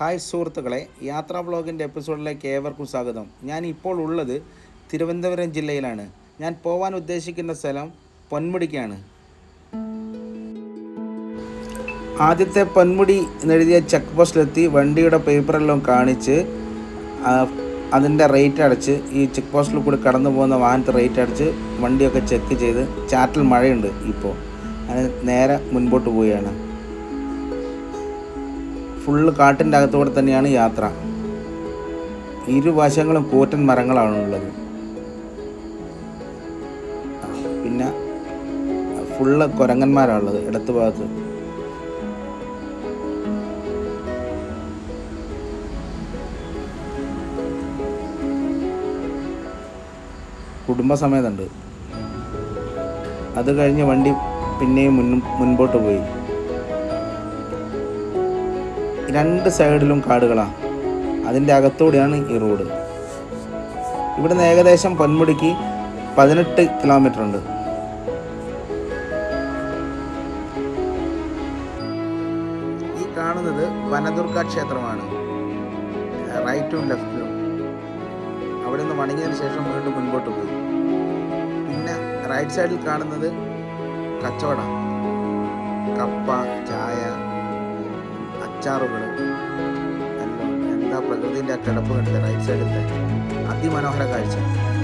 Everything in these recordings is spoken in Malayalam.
ഹായ് സുഹൃത്തുക്കളെ യാത്രാ വ്ളോഗിന്റെ എപ്പിസോഡിലേക്ക് ഏവർക്കും സ്വാഗതം. ഞാൻ ഇപ്പോൾ ഉള്ളത് തിരുവനന്തപുരം ജില്ലയിലാണ്. ഞാൻ പോവാൻ ഉദ്ദേശിക്കുന്ന സ്ഥലം പൊന്മുടിക്കാണ്. ആദ്യത്തെ പൊന്മുടി എന്നെഴുതിയ ചെക്ക് പോസ്റ്റിലെത്തി വണ്ടിയുടെ പേപ്പറെല്ലാം കാണിച്ച് അതിന്റെ റേറ്റ് അടച്ച് ഈ ചെക്ക് പോസ്റ്റിൽ കൂടി കടന്നു പോകുന്ന വാഹനത്തെ റേറ്റ് അടച്ച് വണ്ടിയൊക്കെ ചെക്ക് ചെയ്ത് ചാറ്റിൽ മഴയുണ്ട് ഇപ്പോൾ. അങ്ങനെ നേരെ മുൻപോട്ട് പോവുകയാണ്. ഫുള്ള് കാട്ടിന്റെ അകത്തൂടെ തന്നെയാണ് യാത്ര. ഇരുവശങ്ങളും കൂറ്റൻ മരങ്ങളാണ് ഉള്ളത്. പിന്നെ ഫുള്ള് കുരങ്ങന്മാരാണുള്ളത് ഇടത്തു ഭാഗത്ത്. കുടുംബസമേതമുണ്ട്. അത് കഴിഞ്ഞ് വണ്ടി പിന്നെയും മുൻ മുൻപോട്ട് പോയി. രണ്ട് സൈഡിലും കാടുകളാണ് അതിന്റെ അകത്തൂടെയാണ് ഈ റോഡ്. ഇവിടുന്ന് ഏകദേശം പൊന്മുടിക്ക് പതിനെട്ട് കിലോമീറ്റർ ഉണ്ട്. ഈ കാണുന്നത് വനദുർഗ ക്ഷേത്രമാണ്. റൈറ്റും ലെഫ്റ്റിലും. അവിടെ നിന്ന് വണങ്ങിയതിന് ശേഷം വീണ്ടും മുൻപോട്ട് പോയി. പിന്നെ റൈറ്റ് സൈഡിൽ കാണുന്നത് കച്ചവടം. കപ്പ ചായ അച്ചാറുകൾ എന്താ പ്രകൃതിന്റെ ആ കിടപ്പ് കണ്ടത് റൈറ്റ് സൈഡിലത്തെ അതിമനോഹര കാഴ്ച.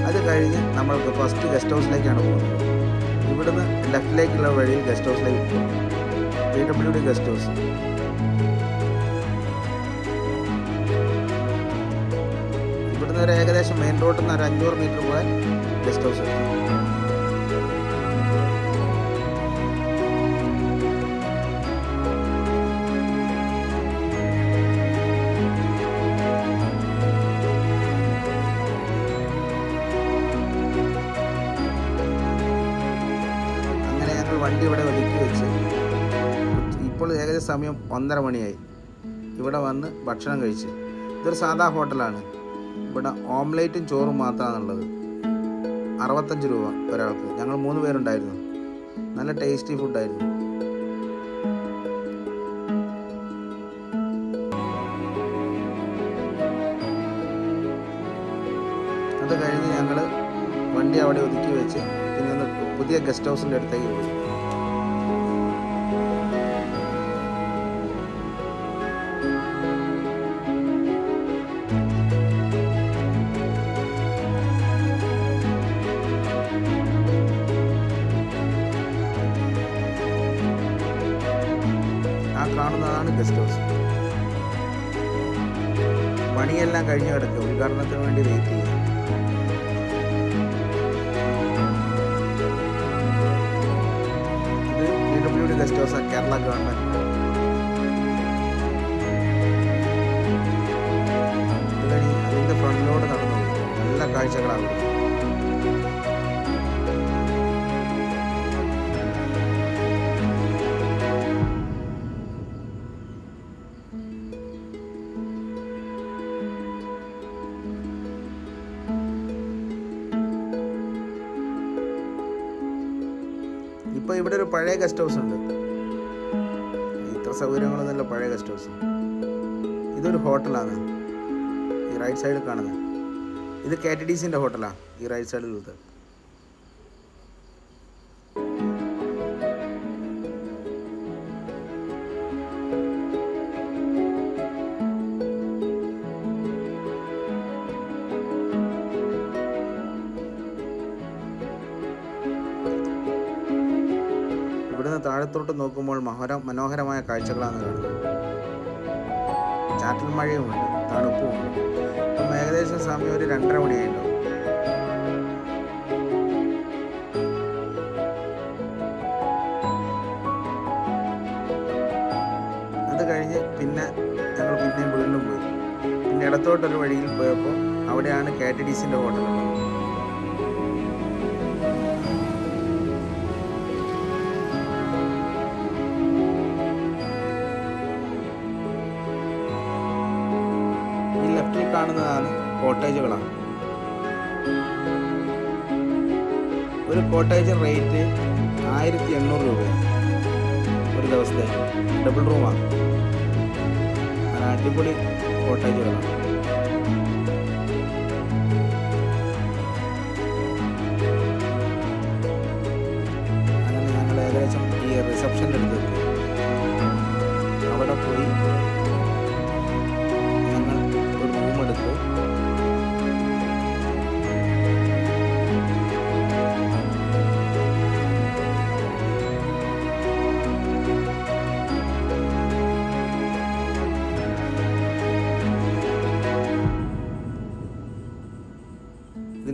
അത് കഴിഞ്ഞ് നമ്മൾക്ക് ഫസ്റ്റ് ഗസ്റ്റ് ഹൗസിലേക്കാണ് പോകുന്നത്. ഇവിടുന്ന് ലെഫ്റ്റിലേക്കുള്ള വഴിയിൽ ഗസ്റ്റ് ഹൗസിലേക്ക് പോകും. P W D guest house ഇവിടുന്ന് ഒരു ഏകദേശം മെയിൻ റോഡിൽ നിന്ന് ഒരു അഞ്ഞൂറ് മീറ്റർ പോയാൽ ഗസ്റ്റ് ഹൗസ് എത്തും വണ്ടി ഇവിടെ ഒതുക്കി വെച്ച് ഇപ്പോൾ ഏകദേശം സമയം ഒന്നര മണിയായി. ഇവിടെ വന്ന് ഭക്ഷണം കഴിച്ച്. ഇതൊരു സാധാ ഹോട്ടലാണ്. ഇവിടെ ഓംലേറ്റും ചോറും മാത്രമാണുള്ളത്. അറുപത്തഞ്ച് രൂപ ഒരാൾക്ക്. ഞങ്ങൾ മൂന്ന് പേരുണ്ടായിരുന്നു. നല്ല ടേസ്റ്റി ഫുഡായിരുന്നു. അത് കഴിഞ്ഞ് ഞങ്ങൾ വണ്ടി അവിടെ ഒതുക്കി വെച്ച് പിന്നെ പുതിയ ഗസ്റ്റ് ഹൗസിന്റെ അടുത്തേക്ക് പോയി. ഗസ്റ്റ് ഹൗസ് പണിയെല്ലാം കഴിഞ്ഞു കിടക്കുക. ഉദ്ഘാടനത്തിന് വേണ്ടി വെയിറ്റ് ചെയ്യുക. Guest house Kerala government. അതിന്റെ ഫ്രണ്ടിലോട് നടന്നു. നല്ല കാഴ്ചകളാണ്. ഇവിടെ. ഒരു പഴയ ഗസ്റ്റ് ഹൗസ് ഉണ്ട്. ഇത്ര സൗകര്യങ്ങളൊന്നുമില്ല പഴയ ഗസ്റ്റ് ഹൗസ് ഇതൊരു ഹോട്ടലാണ്. ഈ റൈറ്റ് സൈഡിൽ കാണുന്നത്. ഇത് കെ ടി ഡി സിന്റെ ഹോട്ടലാണ് ഈ റൈറ്റ് സൈഡിലുള്ളത് താഴത്തോട്ട് നോക്കുമ്പോൾ മഹോര മനോഹരമായ കാഴ്ചകളാണ് കാണുന്നത്. ചാറ്റൽ മഴയുമുണ്ട് തണുപ്പുമുണ്ട് ഇപ്പം ഏകദേശം സമയം ഒരു രണ്ടര മണിയായിട്ടുണ്ടാവും അത് കഴിഞ്ഞ് പിന്നെ ഞങ്ങൾ പിന്നെയും വീണ്ടും പോയി. പിന്നെ ഇടത്തോട്ടൊരു വഴിയിൽ പോയപ്പോൾ അവിടെയാണ് കെ ടി ഡി സിന്റെ ഹോട്ടലുള്ളത് കാണുന്നതാണ് കോട്ടേജുകളാണ്. ഒരു കോട്ടേജ് റേറ്റ് ആയിരത്തി എണ്ണൂറ് രൂപയാണ്. ഒരു ദിവസത്തേക്ക്. ഡബിൾ റൂമാണ്. അടിപൊളി കോട്ടേജുകളാണ്.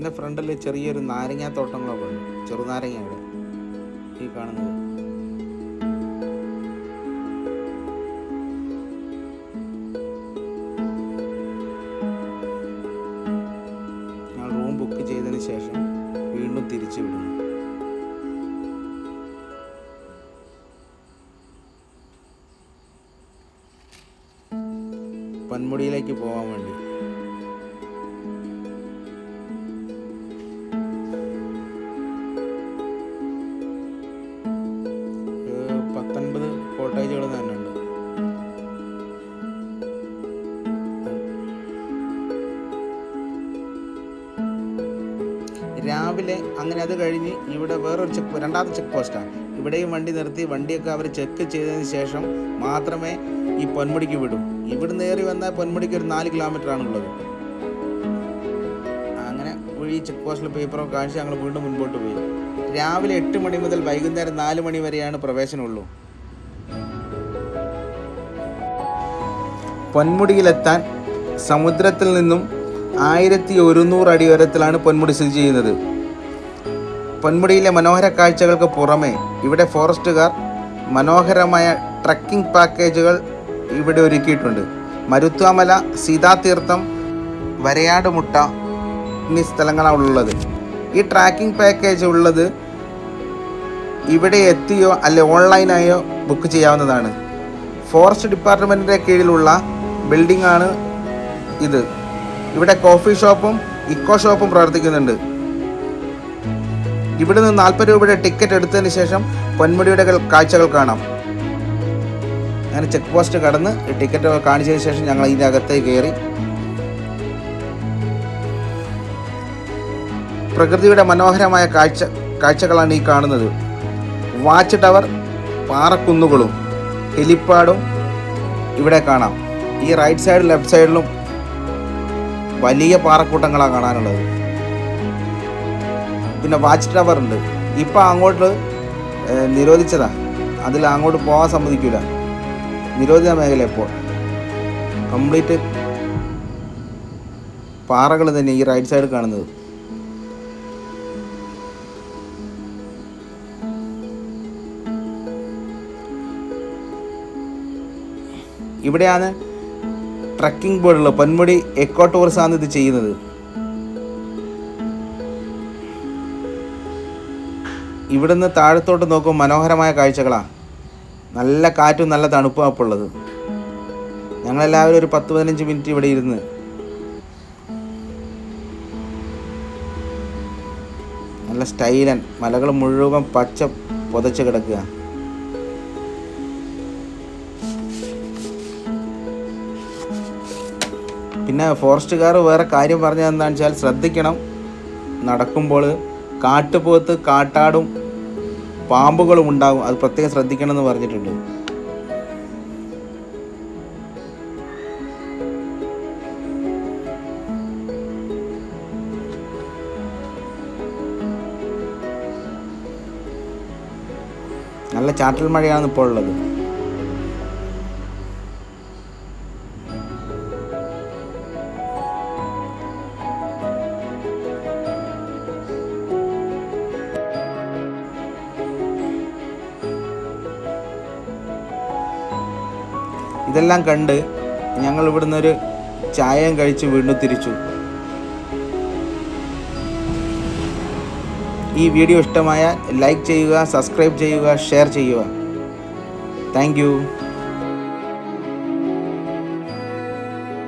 ഇതിന്റെ ഫ്രണ്ടിൽ ചെറിയൊരു നാരങ്ങാ തോട്ടങ്ങളൊക്കെ ഉണ്ട്. ചെറുനാരങ്ങ ഇവിടെ ഈ കാണുന്നത്. ഞങ്ങൾ റൂം ബുക്ക് ശേഷം വീണ്ടും തിരിച്ചു പൊന്മുടിയിലേക്ക് പോകാൻ വേണ്ടി. അങ്ങനെ അത് കഴിഞ്ഞ് ഇവിടെ വേറൊരു ചെക്ക് രണ്ടാമത്തെ ചെക്ക് പോസ്റ്റാണ് ഇവിടെയും വണ്ടി നിർത്തി വണ്ടിയൊക്കെ അവർ ചെക്ക് ചെയ്തതിന് ശേഷം മാത്രമേ ഈ പൊന്മുടിക്ക് വിടും. ഇവിടുന്ന് ഏറി വന്നാൽ പൊന്മുടിക്ക് ഒരു നാല് കിലോമീറ്റർ ഉള്ളത് അങ്ങനെ ഈ ചെക്ക് പോസ്റ്റിൽ പേപ്പറോ കാണിച്ച് ഞങ്ങൾ വീണ്ടും മുൻപോട്ട് പോയി. രാവിലെ എട്ട് മണി മുതൽ വൈകുന്നേരം നാല് മണി വരെയാണ് പ്രവേശനമുള്ളൂ. പൊന്മുടിയിലെത്താൻ സമുദ്രത്തിൽ നിന്നും ആയിരത്തി ഒരുന്നൂറ് അടി ഉയരത്തിലാണ് പൊന്മുടി സ്ഥിതി ചെയ്യുന്നത്. പൊന്മുടിയിലെ മനോഹര കാഴ്ചകൾക്ക് പുറമെ ഇവിടെ ഫോറസ്റ്റുകാർ മനോഹരമായ ട്രക്കിംഗ് പാക്കേജുകൾ ഇവിടെ ഒരുക്കിയിട്ടുണ്ട്. മരുത്വാമല സീതാതീർത്ഥം വരയാടുമുട്ട എന്നീ സ്ഥലങ്ങളാണ് ഉള്ളത്. ഈ ട്രാക്കിംഗ് പാക്കേജ് ഉള്ളത് ഇവിടെ എത്തിയോ അല്ലെ ഓൺലൈനായോ ബുക്ക് ചെയ്യാവുന്നതാണ്. ഫോറസ്റ്റ് ഡിപ്പാർട്ട്മെന്റിന്റെ കീഴിലുള്ള ബിൽഡിംഗ് ആണ് ഇത്. ഇവിടെ കോഫി ഷോപ്പും ഇക്കോ ഷോപ്പും പ്രവർത്തിക്കുന്നുണ്ട്. ഇവിടെ നിന്ന് നാൽപ്പത് രൂപയുടെ ടിക്കറ്റ് എടുത്തതിന് ശേഷം പൊന്മുടിയുടെ കാഴ്ചകൾ കാണാം. അങ്ങനെ ചെക്ക് പോസ്റ്റ് കടന്ന് ടിക്കറ്റ് കാണിച്ചതിന് ശേഷം ഞങ്ങൾ ഇതിന്റെ അകത്തേക്ക് കയറി. പ്രകൃതിയുടെ മനോഹരമായ കാഴ്ച കാഴ്ചകളാണ് ഈ കാണുന്നത്. വാച്ച് ടവർ പാറക്കുന്നുകളും ഹെലിപ്പാഡും ഇവിടെ കാണാം. ഈ റൈറ്റ് സൈഡ് ലെഫ്റ്റ് സൈഡിലും വലിയ പാറക്കൂട്ടങ്ങളാണ് കാണാനുള്ളത്. പിന്നെ വാച്ച് ടവർ ഉണ്ട്. ഇപ്പോൾ അങ്ങോട്ട് നിരോധിച്ചതാണ് നിരോധിച്ചതാ. അതിൽ അങ്ങോട്ട് പോകാൻ സമ്മതിക്കില്ല നിരോധിത മേഖല ഇപ്പോൾ. കംപ്ലീറ്റ് പാറകൾ തന്നെ ഈ റൈറ്റ് സൈഡ് കാണുന്നത്. ഇവിടെയാണ് ട്രക്കിംഗ് ബോർഡുള്ള പൊന്മുടി എക്കോ ടൂറിസാണ് ഇത് ചെയ്യുന്നത്. ഇവിടുന്ന് താഴത്തോട്ട് നോക്കും മനോഹരമായ കാഴ്ചകളാണ് നല്ല കാറ്റും നല്ല തണുപ്പും അപ്പോൾ ഉള്ളത്. ഞങ്ങളെല്ലാവരും ഒരു പത്ത് പതിനഞ്ച് മിനിറ്റ് ഇവിടെ ഇരുന്ന്. നല്ല സ്റ്റൈലൻ മലകൾ മുഴുവൻ പച്ച പുതച്ച് കിടക്കുക. പിന്നെ ഫോറസ്റ്റുകാർ വേറെ കാര്യം പറഞ്ഞതെന്താണെന്ന് വെച്ചാൽ ശ്രദ്ധിക്കണം. നടക്കുമ്പോൾ കാട്ടുപോത്ത് കാട്ടാടും പാമ്പുകളും ഉണ്ടാകും. അത് പ്രത്യേകം ശ്രദ്ധിക്കണം എന്ന് പറഞ്ഞിട്ടുണ്ട്. നല്ല ചാറ്റൽ മഴയാണ് ഇപ്പോൾ ഉള്ളത് ഇതെല്ലാം കണ്ട് ഞങ്ങൾ ഇവിടുന്ന് ഒരു ചായയും കഴിച്ച് വീണ്ടും തിരിച്ചു. ഈ വീഡിയോ ഇഷ്ടമായ ലൈക്ക് ചെയ്യുക സബ്സ്ക്രൈബ് ചെയ്യുക ഷെയർ ചെയ്യുക. താങ്ക്